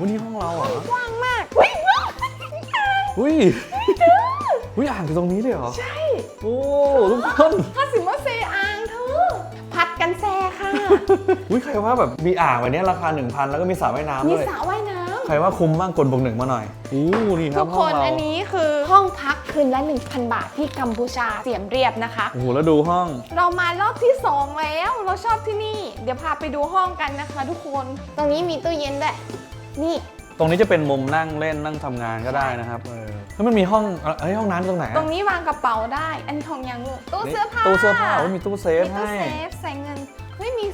วันนี้ห้องเราเหรอ กว้างมากเฮ้ยว้าวอุ้ย อุ้ยอ่างอยู่ตรงนี้เลยเหรอ ใช่โอ้ทุกคน ถ้าสิมาเซอางเธอพัดกันแซค่ะ อุ้ยใครว่าแบบมีอ่างแบบนี้ราคา 1,000 แล้วก็มีสระว่ายน้ำมีด้วย สระว่ายน้ใครว่าคุ้มบ้างกดบวกหนึ่งมาหน่อยอู้นี่ำครัทุบกห้คองนเราอันนี้คือห้องพักคืนละ 1,000 บาทที่กัมพูชาเสียมเรียบนะคะ โอ้โหแล้วดูห้อง เรามารอบที่ 2 แล้ว เราชอบที่นี่ เดี๋ยวพาไปดูห้องกันนะคะทุกคน ตรงนี้มีตู้เย็นด้วย นี่ ตรงนี้จะเป็นมุมนั่งเล่นนั่งทำงานก็ได้นะครับเออแล้วมันมีห้องเอ้ยห้องน้ำตรงไหนอะตรงนี้วางกระเป๋าได้ อันทองยังลูกตู้เสื้อผ้าตู้เสื้อผ้าโอ้ยมีตู้เซฟมีตู้ให้ เซฟใส่เงินเฮ้ยมี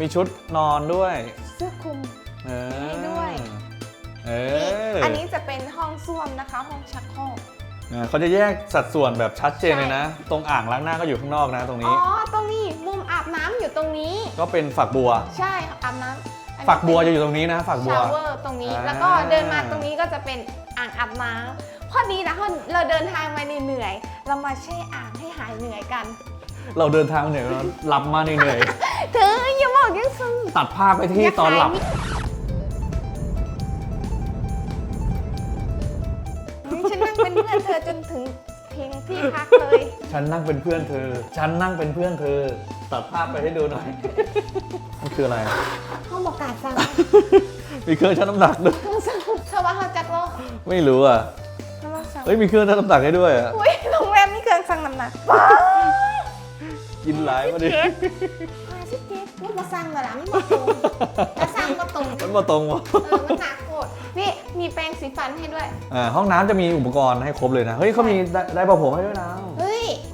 มีชุดนอนด้วยเสื้อคลุม เออให้ด้วย เอนี่ออันนี้จะเป็นห้องส้วมนะคะ ห้องชักโครกอ่าเขาจะแยกสัดส่วนแบบชัดเจนใช่เลยนะ ตรงอ่างล้างหน้าก็อยู่ข้างนอกนะตรงอ๋นี้ อ ตรงนี้มุมอาบน้ำอยู่ตรงนี้ ก็เป็นฝักบัว ใช่อาบน้ำ อันนี้ฝักบัวจะอยู่ตรงนี้นะฝักบัว ชาวเวอร์ตรงนี้ อ่า แล้วก็เดินมาตรงนี้ก็จะเป็นอ่างอาบน้ำพอดีนะเราเดินทางมาเหนื่อยๆเรามาแช่อ่างให้หายเหนื่อยกัน เราเดินทางเหนื่อยเราหลับมาเหนื่อยเธออย่าบอกยังซึ่งๆตัดภาพไปที่ตอนหลับฉันนั่งเป็นเพื่อนเธอจนถึงทิ้งที่พักเลย ฉันนั่งเป็นเพื่อนเธอ ฉันนั่งเป็นเพื่อนเธอ ตัดภาพไปให้ดูหน่อย มันคืออะไร ห้องบอกกาซังมีเครื่องชั่งน้ำหนักด้วยห้องซังเธอว่าเขาจักโลกไม่รู้อะเธอว่าซังเฮ้ยมีเครื่องชั่งน้ำหนักให้ด้วยอะอุ้ยโรงแรมนี่เครื่องซังน้ำหนักว้ากินหลายมาดิเจ็ดห้าสิบเจ็ดมันมาสั่งมาละมันมาตรงแต่สั่งมาตรงมันมาตรงวะเออมันหนักโคตรนี่มีแปรงสีฟันให้ด้วยอ่าห้องน้ำจะมีอุปกรณ์ให้ครบเลยนะเฮ้ยเขามีได้ได้ประผมให้ด้วยนะเฮ้ย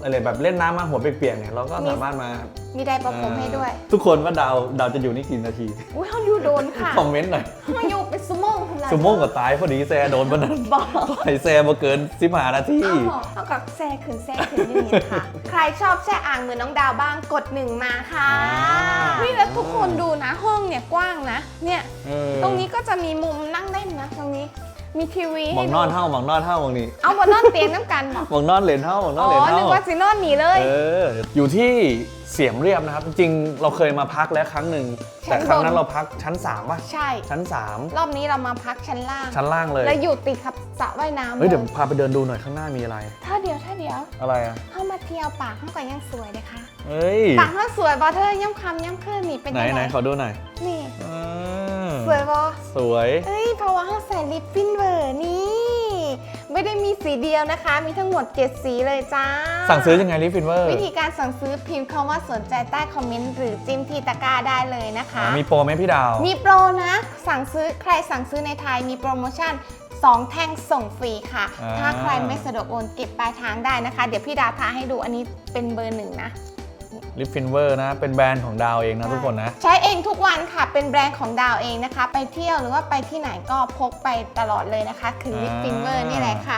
อะไรแบบเล่นน้ำมาหัวเปียกๆเนี่ยเราก็สามารถมามีไดร์ประผมให้ด้วย ทุกคนว่าดาวดาวจะอยู่นี่กี่นาทีอุ้ยเขาอยู่โดนค่ะคอมเมนต์หน่อยเขาอยู่เป็นสมองคุณล่ะสมมงกับตายพอดีแซโดนบันนั้นบอกไอแซมาเกินสิบหานาทีอ้าวเท่ากับแซ่ขึ้นแซ่ขึ้นอยังนี้ค่ะ ใครชอบแช่อ่างเหมือนน้องดาวบ้างกดหนึ่งมาค่ะนี่แล้วทุกคนดูนะห้องเนี่ยกว้างนะ เนี่ยเออตรงนี้ก็จะมีมุมนั่งเล่นนะตรงนี้ มีทีวีหมให้องดูนอนเท่าหมองนอนเท่าหมองนี้เอาบนนอนเตียงน้ำกันบอกหมองนอนเหรียญเท่าหมองนอ๋อนอเหรียญนึเท่ากว่าสินอนหนีเลย เอออยู่ที่เสียมเรียบนะครับ จริงๆเราเคยมาพักแล้วครั้งหนึ่งชั้แต่นบน ครั้งนั้นเราพักชั้น3ป่ะใช่ ชั้น รอบนี้เรามาพักชั้นล่าง 3 ชั้นล่างเลยแล้วอยู่ติดกับสระว่ายน้ำเฮ้ยเดี๋ยวลพาไปเดินดูหน่อยข้างหน้ามีอะไร ถ้าเดียวถ้าเดียวอะไรอะเข้ามาเที่ยวปากเขาก็ยังสวยเลยค่ะ เฮ้ยปากเขาสวยบอเธอย่ำคำย่ำขึ้นนี่เป็นไหนยังไหนไงขอดูหน่อยนี่ อ่า สวยบอสวย เอ้ยเพราะว่าเขาใส่ลิปฟินเวอร์นี่ ไม่ได้มีสีเดียวนะคะ มีทั้งหมด 7 สีเลยจ้า สั่งซื้อยังไงลิฟฟินเวอร์วิธีการสั่งซื้อพิมพ์คำว่าสนใจใต้คอมเมนต์หรือจิ้มที่ตะกร้าได้เลยนะคะ มีโปรไหมพี่ดาว มีโปรนะ สั่งซื้อใครสั่งซื้อในไทยมีโปรโมชั่น2แท่งส่งฟรีค่ะ อ่า ถ้าใครไม่สะดวกโอนเก็บปลายทางได้นะคะ เดี๋ยวพี่ดาวทาให้ดูอันนี้เป็นเบอร์หนึ่งนะ ลิฟฟินเวอร์นะ เป็นแบรนด์ของดาวเองนะทุกคนนะ ใช้เองทุกวันค่ะ เป็นแบรนด์ของดาวเองนะคะ ไปเที่ยวหรือว่าไปที่ไหนก็พกไปตลอดเลยนะคะ คือลิปอ่าฟินเวอร์นี่แหละค่ะ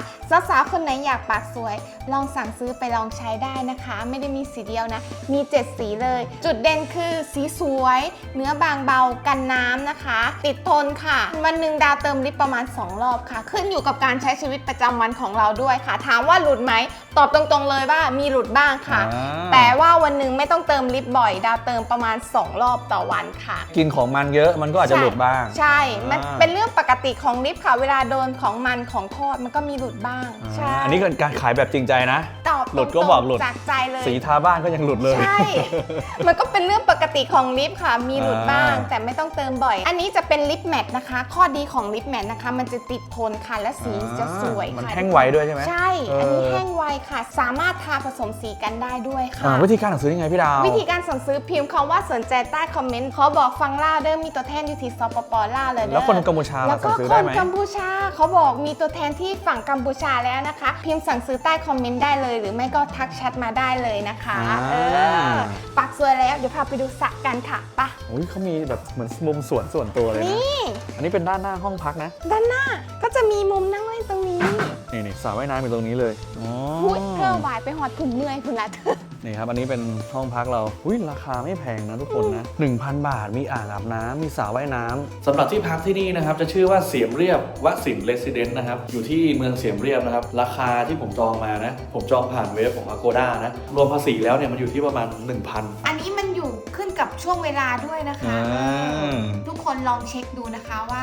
สาวๆ คนไหนอยากปากสวย ลองสั่งซื้อไปลองใช้ได้นะคะ ไม่ได้มีสีเดียวนะ มี 7 สีเลย จุดเด่นคือสีสวย เนื้อบางเบากันน้ำนะคะ ติดทนค่ะ วันหนึ่งดาวเติมลิปประมาณ 2 รอบค่ะ ขึ้นอยู่กับการใช้ชีวิตประจำวันของเราด้วยค่ะ ถามว่าหลุดไหม ตอบตรงๆเลยว่ามีหลุดบ้างค่ะอ่าแต่ว่าวันหนึ่งไม่ต้องเติมลิปบ่อย ดาวเติมประมาณ 2 รอบต่อวันค่ะ กินของมันเยอะมันก็อาจจะหลุดบ้าง ใช่ มันอ่าเป็นเรื่องปกติของลิปค่ะ เวลาโดนของมันของทอดมันก็มีหลุดบ้าง ใช่ อันนี้คือการขายแบบจริงใจนะ ตอบหลุดก็ตรงๆบอกหลุด จากใจเลย สีทาบ้านก็ยังหลุดเลย ใช่ มันก็เป็นเรื่องปกติของลิปค่ะ มีหลุดบ้าง อ่าแต่ไม่ต้องเติมบ่อย อันนี้จะเป็นลิปแมทนะคะ ข้อดีของลิปแมทนะคะ มันจะติดทนค่ะ และสีจะสวยมันค่ะแห้งไวด้วยใช่ไหมใช่อันนี้เออแห้งไวค่ะ สามารถทาผสมสีกันได้ด้วยอ่าค่ะวิธีการสั่งซื้อยังไงพี่ดาว วิธีการสั่งซื้อพิมพ์คำว่าสนใจใต้คอมเมนต์เขาบอกฟังล่าวเด้อมีตัวแทนอยู่ที่สปปลาวเลยเด้อแล้วคนกัมพูชาแล้ล่ะวสั่ก็งซื้อคได้นไหม กัมพูชาเขาบอกมีตัวแทนที่ฝั่งกัมพูชาแล้วนะคะ พิมพ์สั่งซื้อใต้คอมเมนต์ได้เลยหรือไม่ก็ทักแชทมาได้เลยนะคะอ่า เออปักสวยแล้วเดี๋ยวพาไปดูสระกันค่ะไปะโอ้ยเขามีแบบเหมือนมุมสวนส่วนตัวเลยนะ นี่อันนี้เป็นด้านหน้าห้องพักนะ ด้านหน้าก็จะมีมุมนั่งเล่นตรงนี้นี่นี่สระว่ายน้ำอยู่ตรงนี้เลย อ๋อ พูดเพื่อหวายไปหอดผุนเมื่อยผุนละเธอ นี่ครับ อันนี้เป็นห้องพักเราอุ้ยราคาไม่แพงนะทุกคนนะ 1,000 บาท มีอ่างอาบน้ำมีสระว่ายน้ำสำหรับที่พักที่นี่นะครับ จะชื่อว่าเสียมเรียบวสินเรสซิเดนต์นะครับ อยู่ที่เมืองเสียมเรียบนะครับ ราคาที่ผมจองมานะ ผมจองผ่านเว็บของ Agoda นะ รวมภาษีแล้วเนี่ยมันอยู่ที่ประมาณ 1,000 อันนี้มันอยู่ขึ้นกับช่วงเวลาด้วยนะคะ อ่า ทุกคนลองเช็คดูนะคะว่า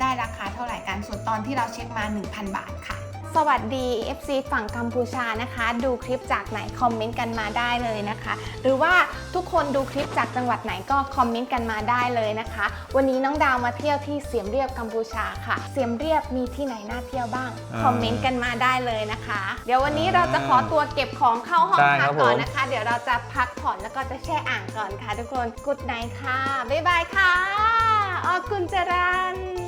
ได้ราคาเท่าไหร่กัน ส่วนตอนที่เราเช็คมา 1,000 บาทค่ะ สวัสดี FC ฝั่งกัมพูชานะคะ ดูคลิปจากไหนคอมเมนต์กันมาได้เลยนะคะ หรือว่าทุกคนดูคลิปจากจังหวัดไหนก็คอมเมนต์กันมาได้เลยนะคะ วันนี้น้องดาวมาเที่ยวที่เสียมเรียบกัมพูชาค่ะ เสียมเรียบมีที่ไหนน่าเที่ยวบ้างอ่าคอมเมนต์กันมาได้เลยนะคะ เดี๋ยววันนี้เราจะขอตัวเก็บของเข้าห้องได้พัครักบก่อนผม นะคะ เดี๋ยวเราจะพักผ่อนแล้วก็จะแช่อ่างก่อนค่ะ ทุกคนกุดไนค่ะบ๊ายบายค่ะออกุญจรัน